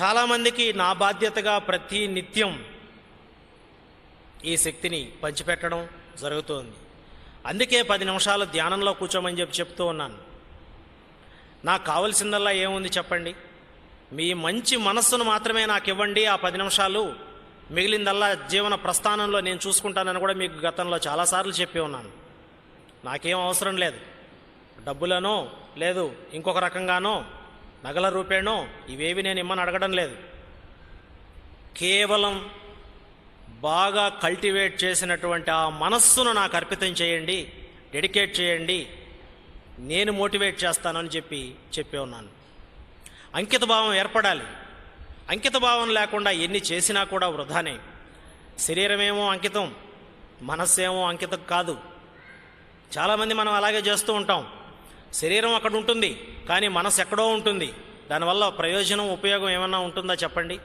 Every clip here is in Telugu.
చాలామందికి నా బాధ్యతగా ప్రతి నిత్యం ఈ శక్తిని పంచిపెట్టడం జరుగుతోంది. అందుకే పది నిమిషాలు ధ్యానంలో కూర్చోమని చెప్పి చెప్తూ ఉన్నాను. నాకు కావలసిందల్లా ఏముంది చెప్పండి? మీ మంచి మనస్సును మాత్రమే నాకు ఇవ్వండి. ఆ పది నిమిషాలు మిగిలిందల్లా జీవన ప్రస్థానంలో నేను చూసుకుంటానని కూడా మీకు గతంలో చాలాసార్లు చెప్పి ఉన్నాను. నాకేం అవసరం లేదు. డబ్బులనో లేదు ఇంకొక రకంగానో నగల రూపేణో ఇవేవి నేను ఇమ్మని అడగడం లేదు. కేవలం బాగా కల్టివేట్ చేసినటువంటి ఆ మనస్సును నాకు అర్పితం చేయండి డెడికేట్ చేయండి నేను మోటివేట్ చేస్తానని చెప్పి చెప్పే ఉన్నాను. అంకిత భావం ఏర్పడాలి. అంకిత భావం లేకుండా ఎన్ని చేసినా కూడా వృధానే. శరీరమేమో అంకితం మనస్సేమో అంకితం కాదు. చాలామంది మనం అలాగే చేస్తూ ఉంటాం. శరీరం అక్కడ ఉంటుంది కానీ మనసు ఎక్కడో ఉంటుంది. దానివల్ల ప్రయోజనం ఉపయోగం ఏమన్నా ఉంటుందా చెప్పండి?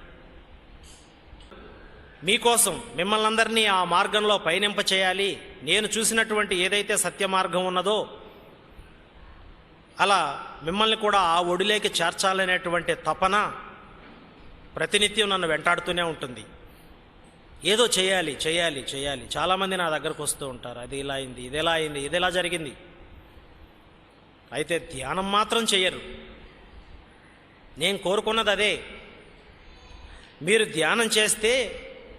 మీకోసం మిమ్మల్ని అందరినీ ఆ మార్గంలో పయనింప చేయాలి. నేను చూసినటువంటి ఏదైతే సత్య మార్గం ఉన్నదో అలా మిమ్మల్ని కూడా ఆ ఒడిలోకి చేర్చాలనేటువంటి తపన ప్రతినిత్యం నన్ను వెంటాడుతూనే ఉంటుంది. ఏదో చేయాలి చేయాలి చేయాలి. చాలామంది నా దగ్గరకు వస్తూ ఉంటారు. అది ఇలా అయింది ఇది ఎలా అయింది ఇది ఎలా జరిగింది? అయితే ధ్యానం మాత్రం చేయరు నేను కోరుకున్నది అదే. మీరు ధ్యానం చేస్తే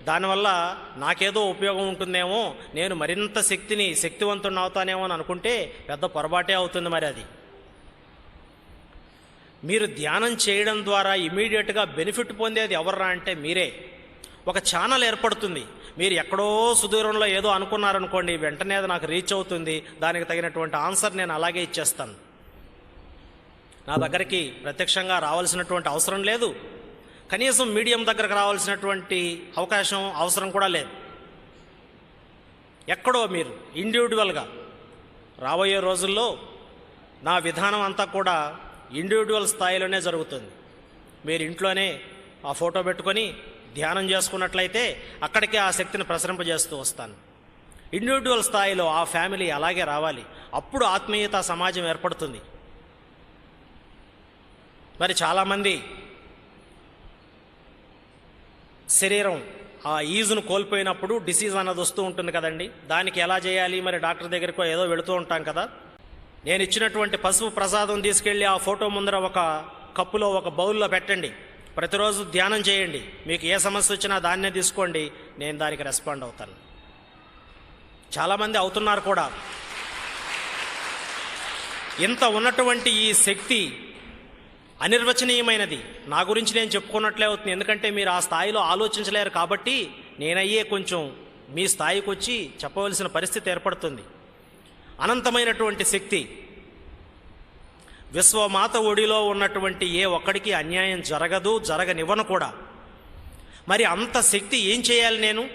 దానివల్ల నాకేదో ఉపయోగం ఉంటుందేమో నేను మరింత శక్తిని శక్తివంతుని అవుతానేమో అని అనుకుంటే పెద్ద పొరపాటే అవుతుంది మరి అది. మీరు ధ్యానం చేయడం ద్వారా ఇమీడియట్గా బెనిఫిట్ పొందేది ఎవర్రా అంటే మీరే. ఒక ఛానల్ ఏర్పడుతుంది. మీరు ఎక్కడో సుదూరంలో ఏదో అనుకున్నారనుకోండి వెంటనే అది నాకు రీచ్ అవుతుంది. దానికి తగినటువంటి ఆన్సర్ నేను అలాగే ఇచ్చేస్తాను. నా దగ్గరికి ప్రత్యక్షంగా రావాల్సినటువంటి అవసరం లేదు. కనీసం మీడియం దగ్గరకు రావాల్సినటువంటి అవకాశం అవసరం కూడా లేదు. ఎక్కడో మీరు ఇండివిజువల్గా రాబోయే రోజుల్లో నా విధానం అంతా కూడా ఇండివిజువల్ స్థాయిలోనే జరుగుతుంది. మీరు ఇంట్లోనే ఆ ఫోటో పెట్టుకొని ధ్యానం చేసుకున్నట్లయితే అక్కడికే ఆ శక్తిని ప్రసరింపజేస్తూ వస్తాను. ఇండివిజువల్ స్థాయిలో ఆ ఫ్యామిలీ అలాగే రావాలి. అప్పుడు ఆత్మీయత సమాజం ఏర్పడుతుంది. మరి చాలామంది శరీరం ఆ ఈజును కోల్పోయినప్పుడు డిసీజ్ అన్నది వస్తూ ఉంటుంది కదండి. దానికి ఎలా చేయాలి? మరి డాక్టర్ దగ్గరికో ఏదో వెళుతూ ఉంటాం కదా. నేను ఇచ్చినటువంటి పసుపు ప్రసాదం తీసుకెళ్ళి ఆ ఫోటో ముందర ఒక కప్పులో ఒక బౌల్లో పెట్టండి. ప్రతిరోజు ధ్యానం చేయండి. మీకు ఏ సమస్య వచ్చినా దాన్నే తీసుకోండి. నేను దానికి రెస్పాండ్ అవుతాను. చాలామంది అవుతున్నారు కూడా. ఇంత ఉన్నటువంటి ఈ శక్తి అనిర్వచనీయమైనది. నా గురించి నేను చెప్పుకున్నట్లే అవుతుంది. ఎందుకంటే మీరు ఆ స్థాయిలో ఆలోచించలేరు కాబట్టి నేనయ్యే కొంచెం మీ స్థాయికి వచ్చి చెప్పవలసిన పరిస్థితి ఏర్పడుతుంది. అనంతమైనటువంటి శక్తి విశ్వమాత ఒడిలో ఉన్నటువంటి ఏ ఒక్కడికి అన్యాయం జరగదు జరగనివ్వను కూడా. మరి అంత శక్తి ఏం చేయాలి నేను?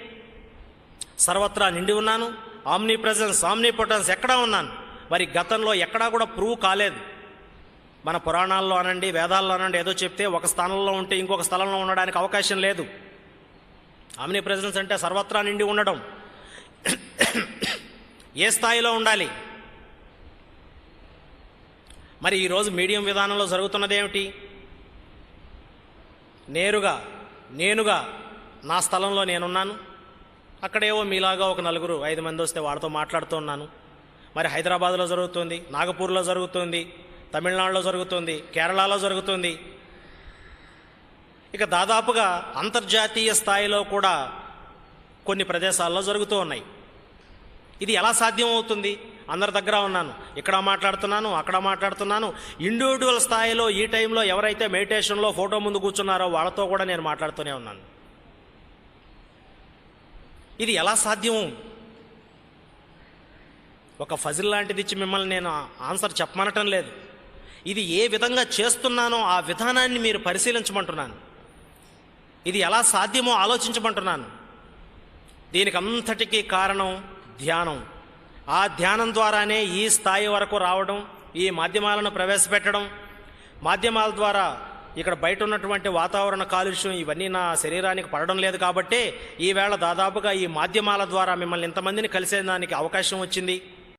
సర్వత్రా నిండి ఉన్నాను ఆమ్నీ ప్రజెన్స్ ఆమ్నీ పొటెన్స్ ఎక్కడా ఉన్నాను? మరి గతంలో ఎక్కడా కూడా ప్రూవ్ కాలేదు. మన పురాణాల్లో అనండి వేదాల్లో అనండి ఏదో చెప్తే ఒక స్థానంలో ఉంటే ఇంకొక స్థలంలో ఉండడానికి అవకాశం లేదు. ఆమ్నీ ప్రెజెన్స్ అంటే సర్వత్రా నిండి ఉండడం. ఏ స్థాయిలో ఉండాలి? మరి ఈరోజు మీడియం విధానంలో జరుగుతున్నది ఏమిటి నేరుగా నేనుగా నా స్థలంలో నేనున్నాను. అక్కడేవో మీలాగా ఒక నలుగురు ఐదు మంది వస్తే వాళ్ళతో మాట్లాడుతూ ఉన్నాను. మరి హైదరాబాద్లో జరుగుతుంది నాగపూర్లో జరుగుతుంది తమిళనాడులో జరుగుతుంది కేరళలో జరుగుతుంది. ఇక దాదాపుగా అంతర్జాతీయ స్థాయిలో కూడా కొన్ని ప్రదేశాల్లో జరుగుతూ ఉన్నాయి. ఇది ఎలా సాధ్యం అవుతుంది అందరి దగ్గర ఉన్నాను. ఇక్కడ మాట్లాడుతున్నాను అక్కడ మాట్లాడుతున్నాను. ఇండివిజువల్ స్థాయిలో ఈ టైంలో ఎవరైతే మెడిటేషన్లో ఫోటో ముందు కూర్చున్నారో వాళ్ళతో కూడా నేను మాట్లాడుతూనే ఉన్నాను. ఇది ఎలా సాధ్యం ఒక ఫజిల్ లాంటిది ఇచ్చి మిమ్మల్ని నేను ఆన్సర్ చెప్పమనటం లేదు. ఇది ఏ విధంగా చేస్తున్నానో ఆ విధానాన్ని మీరు పరిశీలించమంటున్నాను. ఇది ఎలా సాధ్యమో ఆలోచించమంటున్నాను. దీనికి అంతటికీ కారణం ధ్యానం. ఆ ధ్యానం ద్వారానే ఈ స్థాయి వరకు రావడం ఈ మాధ్యమాలను ప్రవేశపెట్టడం మాధ్యమాల ద్వారా ఇక్కడ బయట ఉన్నటువంటి వాతావరణ కాలుష్యం ఇవన్నీ నా శరీరానికి పడడం లేదు కాబట్టి ఈవేళ దాదాపుగా ఈ మాధ్యమాల ద్వారా మిమ్మల్ని ఇంతమందిని కలిసేదానికి అవకాశం వచ్చింది.